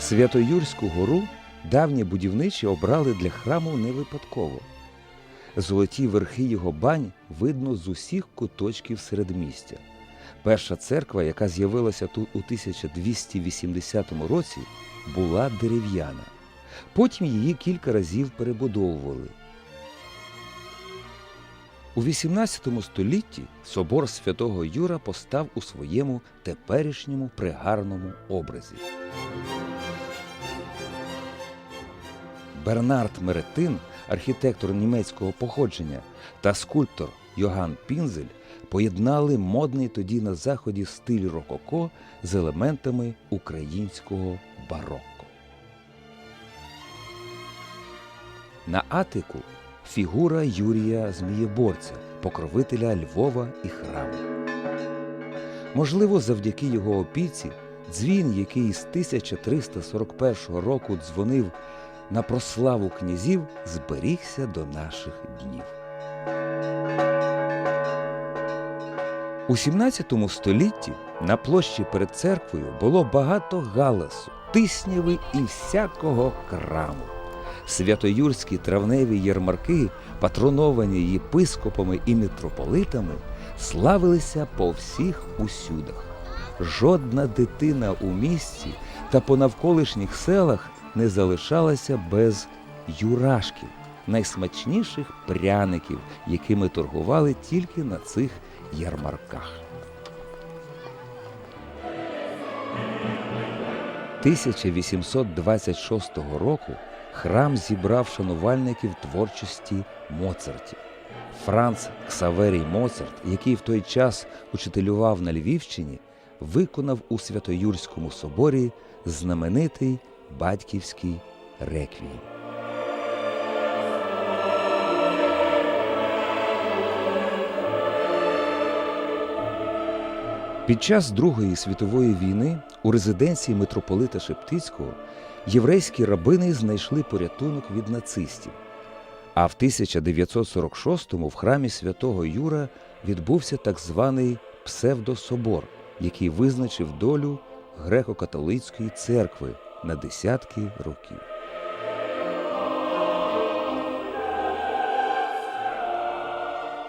Свято-Юрську гору давні будівничі обрали для храму не випадково. Золоті верхи його бань видно з усіх куточків середмістя. Перша церква, яка з'явилася тут у 1280 році, була дерев'яна. Потім її кілька разів перебудовували. У XVIII столітті собор святого Юра постав у своєму теперішньому пригарному образі. Бернард Меретин, архітектор німецького походження, та скульптор Йоган Пінзель поєднали модний тоді на заході стиль рококо з елементами українського барокко. На атику фігура Юрія Змієборця, покровителя Львова і храму. Можливо, завдяки його опіці, дзвін, який з 1341 року дзвонив на прославу князів, зберігся до наших днів. У 17 столітті на площі перед церквою було багато галасу, тисняви і всякого краму. Святоюрські травневі ярмарки, патроновані єпископами і митрополитами, славилися по всіх усюдах. Жодна дитина у місті та по навколишніх селах не залишалася без юрашків, найсмачніших пряників, якими торгували тільки на цих ярмарках. 1826 року храм зібрав шанувальників творчості Моцартів. Франц Ксаверій Моцарт, який в той час учителював на Львівщині, виконав у Святоюрському соборі знаменитий батьківський реквієм. Під час Другої світової війни у резиденції митрополита Шептицького єврейські рабини знайшли порятунок від нацистів. А в 1946-му в храмі святого Юра відбувся так званий псевдособор, який визначив долю греко-католицької церкви на десятки років.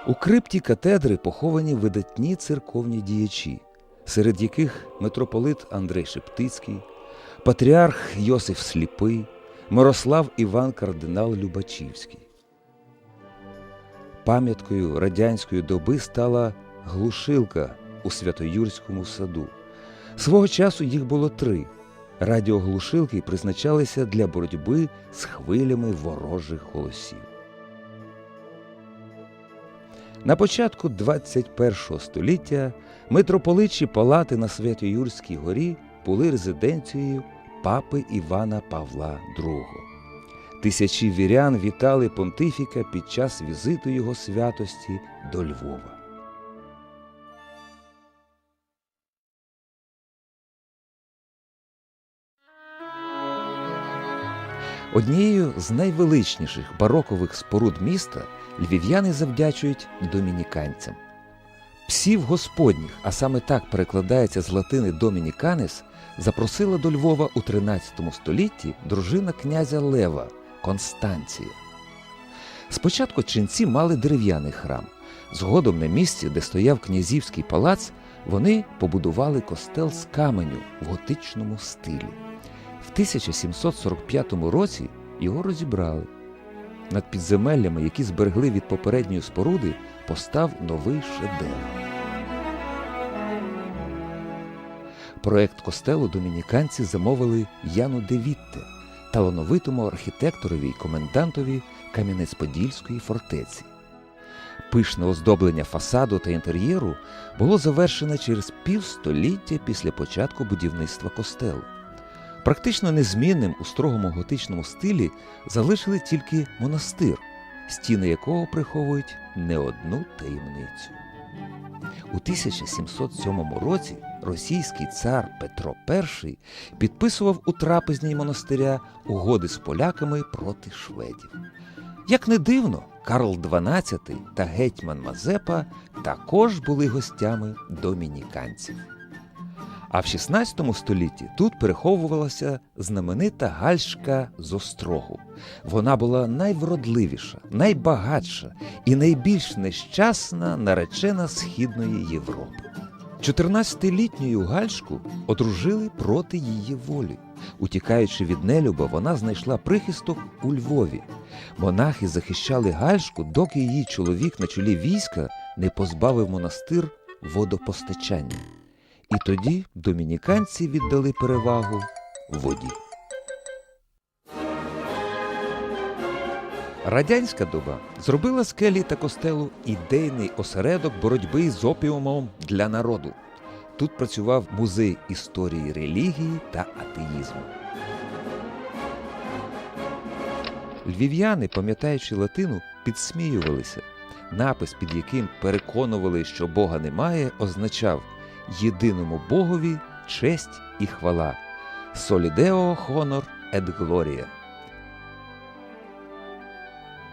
У крипті катедри поховані видатні церковні діячі, серед яких митрополит Андрей Шептицький, патріарх Йосиф Сліпий, Мирослав Іван Кардинал Любачівський. Пам'яткою радянської доби стала глушилка у Святоюрському саду. Свого часу їх було три. Радіоглушилки призначалися для боротьби з хвилями ворожих голосів. На початку 21 століття митрополичі палати на Свято-Юрській горі були резиденцією папи Івана Павла II. Тисячі вірян вітали понтифіка під час візиту його святості до Львова. Однією з найвеличніших барокових споруд міста львів'яни завдячують домініканцям. Псів господніх, а саме так перекладається з латини домініканес, запросила до Львова у 13 столітті дружина князя Лева Констанція. Спочатку ченці мали дерев'яний храм. Згодом на місці, де стояв князівський палац, вони побудували костел з каменю в готичному стилі. В 1745 році його розібрали. Над підземеллями, які зберегли від попередньої споруди, постав новий шедевр. Проект костелу домініканці замовили Яну де Вітте, талановитому архітекторові й комендантові Кам'янець-Подільської фортеці. Пишне оздоблення фасаду та інтер'єру було завершене через півстоліття після початку будівництва костелу. Практично незмінним у строгому готичному стилі залишили тільки монастир, стіни якого приховують не одну таємницю. У 1707 році російський цар Петро І підписував у трапезній монастиря угоди з поляками проти шведів. Як не дивно, Карл XII та гетьман Мазепа також були гостями домініканців. А в 16 столітті тут переховувалася знаменита гальшка з острогу. Вона була найвродливіша, найбагатша і найбільш нещасна наречена Східної Європи. 14-літню гальшку одружили проти її волі. Утікаючи від нелюба, вона знайшла прихисток у Львові. Монахи захищали гальшку, доки її чоловік на чолі війська не позбавив монастир водопостачання. І тоді домініканці віддали перевагу воді. Радянська доба зробила з келі та костелу ідейний осередок боротьби з опіумом для народу. Тут працював музей історії релігії та атеїзму. Львів'яни, пам'ятаючи латину, підсміювалися. Напис, під яким переконували, що Бога немає, означав єдиному Богові честь і хвала. Солідео хонор ед глорія.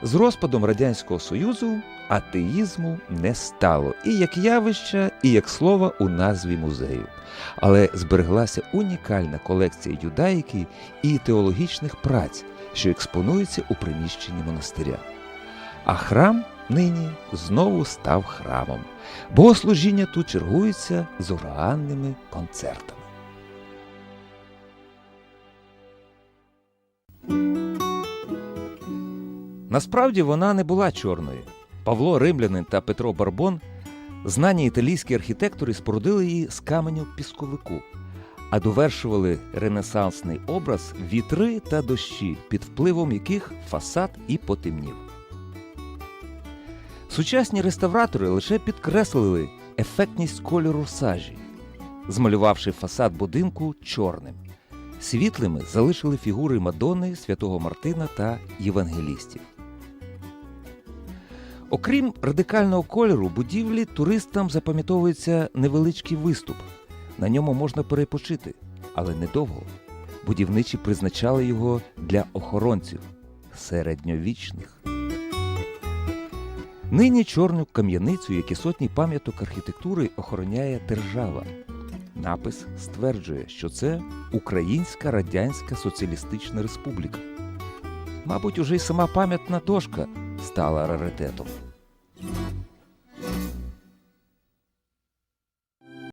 З розпадом Радянського Союзу атеїзму не стало і як явища, і як слова у назві музею. Але збереглася унікальна колекція юдаїки і теологічних праць, що експонуються у приміщенні монастиря. А храм нині знову став храмом. Богослужіння тут чергуються з органними концертами. Насправді вона не була чорною. Павло Римлянин та Петро Барбон, знані італійські архітектори, спорудили її з каменю пісковику, а довершували ренесансний образ вітри та дощі, під впливом яких фасад і потемнів. Сучасні реставратори лише підкреслили ефектність кольору сажі, змалювавши фасад будинку чорним. Світлими залишили фігури Мадонни, святого Мартина та євангелістів. Окрім радикального кольору, будівлі туристам запам'ятовується невеличкий виступ. На ньому можна перепочити, але недовго. Будівничі призначали його для охоронців середньовічних. Нині чорну кам'яницю, як і сотні пам'яток архітектури, охороняє держава. Напис стверджує, що це Українська Радянська Соціалістична Республіка. Мабуть, уже й сама пам'ятна дошка стала раритетом.